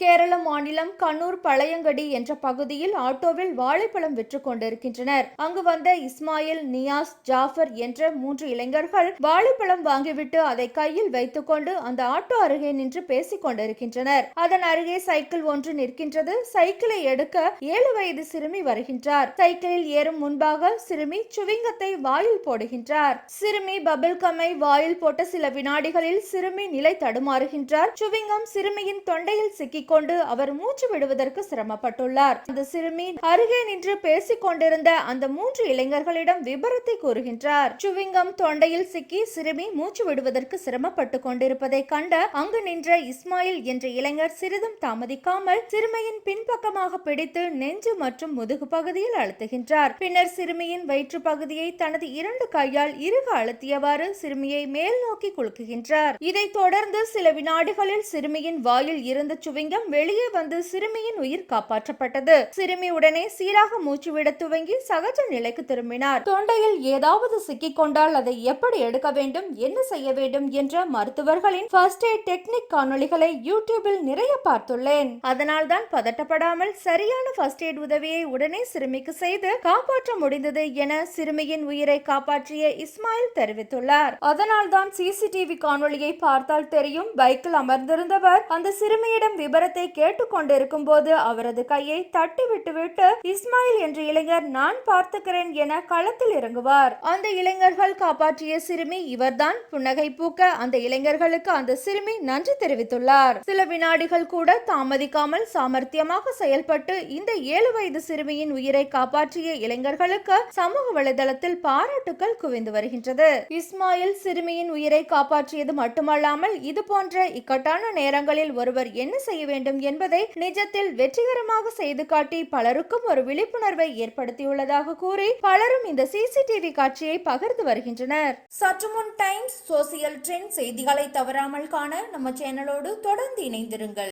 கேரள மாநிலம் கண்ணூர் பழையங்கடி என்ற பகுதியில் ஆட்டோவில் வாழைப்பழம் விற்று கொண்டிருக்கின்றனர். அங்கு வந்த இஸ்மாயில் நியாஸ் ஜாஃபர் என்ற மூன்று இளைஞர்கள் வாழைப்பழம் வாங்கிவிட்டு அதை கையில் வைத்துக்கொண்டு அந்த ஆட்டோ அருகே நின்று பேசிக் கொண்டிருக்கின்றனர். அதன் அருகே சைக்கிள் ஒன்று நிற்கின்றது. சைக்கிளை எடுக்க ஏழு வயது சிறுமி வருகின்றார். சைக்கிளில் ஏறும் முன்பாக சிறுமி சுவிங்கத்தை வாயில் போடுகின்றார். சிறுமி பபிள் கம்மை வாயில் போட்ட சில வினாடிகளில் சிறுமி நிலை தடுமாறுகின்றார். சுவிங்கம் சிறுமியின் தொண்டையில் சிக்கி கொண்டு அவர் மூச்சு விடுவதற்கு சிரமப்பட்டுள்ளார். அந்த சிறுமி அருகே நின்று பேசிக் கொண்டிருந்த அந்த மூன்று இளைஞர்களிடம் விபரத்தை கூறுகின்றார். சுவிங்கம் தொண்டையில் சிக்கி சிறுமி மூச்சு விடுவதற்கு சிரமப்பட்டு கொண்டிருப்பதை கண்ட அங்கு நின்ற இஸ்மாயில் என்ற இளைஞர் சிறிதும் தாமதிக்காமல் சிறுமியின் பின்பக்கமாக பிடித்து நெஞ்சு மற்றும் முதுகு பகுதியில் அழுத்துகின்றார். பின்னர் சிறுமியின் வயிற்று பகுதியை தனது இரண்டு கையால் இறுக அழுத்தியவாறு சிறுமியை மேல் நோக்கி குலுக்குகின்றார். இதைத் தொடர்ந்து சில வினாடிகளில் சிறுமியின் வாயில் இருந்த சுவிங்கம் வெளியே வந்து சிறுமியின் உயிர் காப்பாற்றப்பட்டது. சிறுமி உடனே சீராக மூச்சு விட துவங்கி சகஜ நிலைக்கு திரும்பினார். தொண்டையில் ஏதாவது சிக்கிக் கொண்டால் அதை எப்படி எடுக்க வேண்டும் என்ன செய்ய வேண்டும் என்ற மருத்துவர்களின் ஃபர்ஸ்ட் எய்ட் டெக்னிக் காணொளிகளை யூடியூபில் நிறைய பார்த்துள்ளேன். அதனால் தான் பதட்டப்படாமல் சரியான ஃபர்ஸ்ட் எய்ட் உதவியை உடனே சிறுமிக்கு செய்து காப்பாற்ற முடிந்தது என சிறுமியின் உயிரை காப்பாற்றிய இஸ்மாயில் தெரிவித்துள்ளார். அதனால் தான் சிசிடிவி காணொளியை பார்த்தால் தெரியும் பைக்கில் அமர்ந்திருந்தவர் அந்த சிறுமியிடம் விபரத்தை கேட்டுக்கொண்டிருக்கும் போது அவரது கையை தட்டி விட்டுவிட்டு இஸ்மாயில் என்ற இளைஞர் நான் பார்த்துக்கிறேன் என களத்தில் இறங்குவார். அந்த இளைஞர்கள் காப்பாற்றிய சிறுமி இவர்தான் புன்னகை பூக்க அந்த இளைஞர்களுக்கு அந்த சிறுமி நன்றி தெரிவித்துள்ளார். சில வினாடிகள் கூட தாமதிக்காமல் சாமர்த்தியமாக செயல்பட்டு இந்த ஏழு வயது சிறுமியின் உயிரை காப்பாற்றிய இளைஞர்களுக்கு சமூக வலைதளத்தில் பாராட்டுக்கள் குவிந்து வருகின்றது. இஸ்மாயில் சிறுமியின் உயிரை காப்பாற்றியது மட்டுமல்லாமல் இது போன்ற இக்கட்டான நேரங்களில் ஒருவர் என்ன செய்ய வேண்டும் என்பதை நிஜத்தில் வெற்றிகரமாக செய்து காட்டி பலருக்கும் ஒரு விழிப்புணர்வை ஏற்படுத்தியுள்ளதாக கூறி பலரும் இந்த சிசிடிவி காட்சியை பகிர்ந்து வருகின்றனர். சற்று முன் டைம்ஸ் சோசியல் ட்ரெண்ட் செய்திகளை தவறாமல் காண நம்ம சேனலோடு தொடர்ந்து இணைந்திருங்கள்.